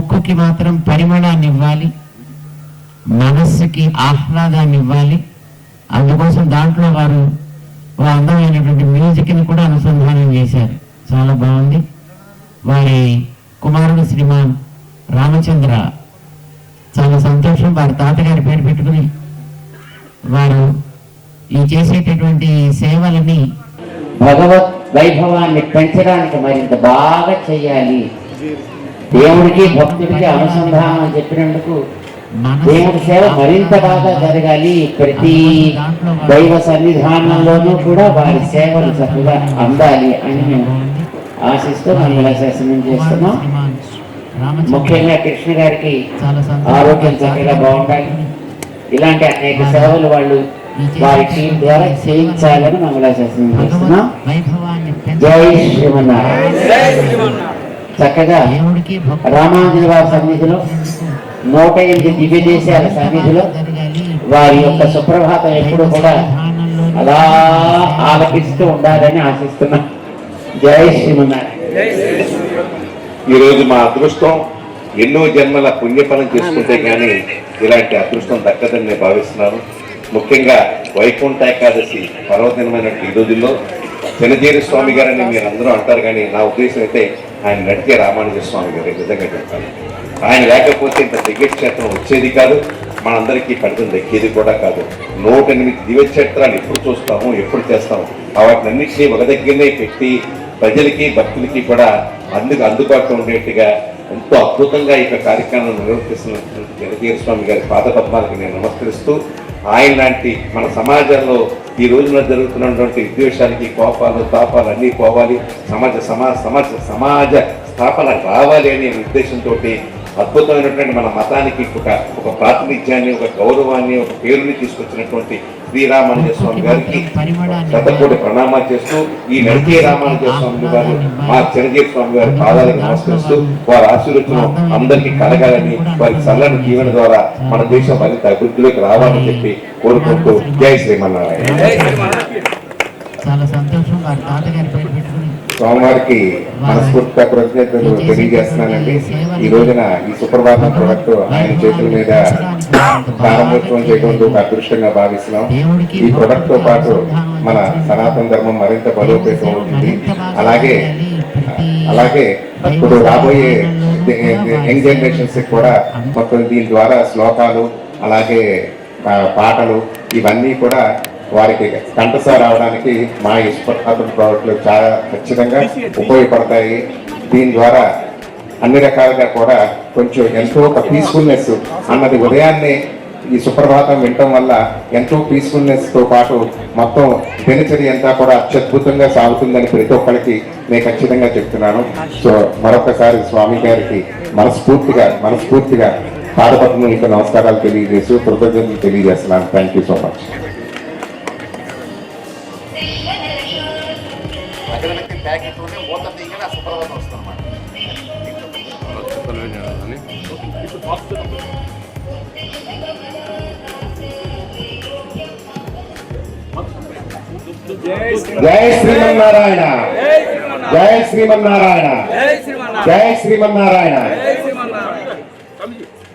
ముక్కుకి మాత్రం పరిమళాన్ని ఇవ్వాలి మనస్సుకి ఆహ్లాదాన్ని ఇవ్వాలి. అందుకోసం దాంట్లో వారు ఒక అందమైనటువంటి మ్యూజిక్ని కూడా అనుసంధానం చేశారు. చాలా బాగుంది. వారి కుమారుడు శ్రీమాన్ రామచంద్ర చాలా సంతోషం. వారి తాతగారి పేరు పెట్టుకుని వారు ఈ చేసేటటువంటి సేవలని భగవత్ వైభవాన్ని పెంచడానికి మరింత బాగా చేయాలి. దేవుడికి భక్తుడికి అనుసంధానం చెప్పినందుకు దేవుడి సేవ మరింత బాగా జరగాలి. ప్రతి దైవ సన్నిధానంలోనూ కూడా వారి సేవలు చక్కగా అందాలి అని మేము ఆశిస్తూ మంగళాశాసనం చేస్తున్నాం. ముఖ్యంగా కృష్ణ గారికి ఆరోగ్యం చక్కగా బాగుండాలి. ఇలాంటి అనేక సేవలు వాళ్ళు వారి టీం ద్వారా చేయించాలని మంగళాశాసనం చేస్తున్నాం. జై శ్రీమన్నారాయణ. చక్కగా రామానుజుల వారి సన్నిధిలో నూట ఎనిమిది దివ్య దేశాల సన్నిధిలో వారి యొక్క సుప్రభాతం ఎప్పుడు కూడా అలా ఆలపిస్తూ ఉండాలని ఆశిస్తున్నాం. జై శ్రీమన్నారాయణ. ఈరోజు మా అదృష్టం ఎన్నో జన్మల పుణ్యఫలం చేసుకుంటే కానీ ఇలాంటి అదృష్టం దక్కదని నేను భావిస్తున్నాను. ముఖ్యంగా వైకుంఠ ఏకాదశి పర్వదినమైన ఈ రోజుల్లో చెనజేరి స్వామి గారని మీరు అందరూ అంటారు కానీ నా ఉద్దేశం అయితే ఆయన నడిచే రామానుజ స్వామి గారు నిజంగా చెప్తాను ఆయన లేకపోతే ఇంత దివ్యక్షేత్రం వచ్చేది కాదు మనందరికీ ఫలితం దక్కేది కూడా కాదు. నూట ఎనిమిది దివ్యక్షేత్రాలు ఎప్పుడు చూస్తాము ఎప్పుడు చేస్తాము వాటినన్నింటినీ ఒక దగ్గరనే పెట్టి ప్రజలకి భక్తులకి కూడా అందుకు అందుబాటులో ఉండేట్టుగా ఎంతో అద్భుతంగా ఈ యొక్క కార్యక్రమాన్ని నిర్వర్తిస్తున్నటువంటి జగదీర స్వామి గారి పాద పద్మాలకు నేను నమస్కరిస్తూ ఆయన లాంటి మన సమాజంలో ఈ రోజున జరుగుతున్నటువంటి విద్వేషాలకి కోపాలు తాపాలు అన్నీ పోవాలి. సమాజ సమాజ సమాజ సమాజ స్థాపన రావాలి అనే ఉద్దేశంతో అద్భుతమైనటువంటి మన మతానికి ఒక ఒక ప్రాతినిధ్యాన్ని ఒక గౌరవాన్ని ఒక పేరుని తీసుకొచ్చినటువంటి శ్రీరామానుజ స్వామి గారికి శతకోటి ప్రణామాలు చేస్తూ ఈ నడికే రామానుజ స్వామి గారు మా చిరంజీవి స్వామి గారి పాదాలకు నమస్కరిస్తూ వారి ఆశీర్వచనం అందరికీ కలగాలని వారి చల్లని జీవన ద్వారా మన దేశం మరింత అభివృద్ధిలోకి రావాలని చెప్పి కోరుకుంటూ జై శ్రీమన్నారాయణ. చాలా సంతోషం వారి తాతగారి పేరు పెట్టుకుని స్వామివారికి మనస్ఫూర్తిగా కృతజ్ఞతలు తెలియజేస్తున్నానండి. ఈ రోజున ఈ సుప్రభాతం ప్రొడక్ట్ ఆయన చేతుల మీద ప్రారంభోత్సవం చేయడం ఒక అదృష్టంగా భావిస్తున్నాం. ఈ ప్రొడక్ట్తో పాటు మన సనాతన ధర్మం మరింత బలోపేతం అవుతుంది. అలాగే అలాగే ఇప్పుడు రాబోయే యంగ్ జనరేషన్స్ కూడా మొత్తం దీని ద్వారా శ్లోకాలు అలాగే పాటలు ఇవన్నీ కూడా వారికి కంటసా అవడానికి మా ఇష్టపత్ర ప్రోడక్ట్లు చాలా ఖచ్చితంగా ఉపయోగపడతాయి. దీని ద్వారా అన్ని రకాలుగా కూడా కొంచెం ఎంతో ఒక పీస్ఫుల్నెస్ అన్నది ఉదయాన్నే ఈ సుప్రభాతం వినటం వల్ల ఎంతో పీస్ఫుల్నెస్తో పాటు మొత్తం దినచర్య అంతా కూడా అత్యద్భుతంగా సాగుతుందని ప్రతి ఒక్కరికి నేను ఖచ్చితంగా చెప్తున్నాను. సో మరొకసారి స్వామి గారికి మనస్ఫూర్తిగా మనస్ఫూర్తిగా పాదపద్మలకు నమస్కారాలు తెలియజేస్తూ కృతజ్ఞతలు తెలియజేస్తున్నాను. థ్యాంక్ యూ సో మచ్ జై శ్రీమన్నారాయణ. జై శ్రీమన్నారాయణ. జై శ్రీమన్నారాయణ.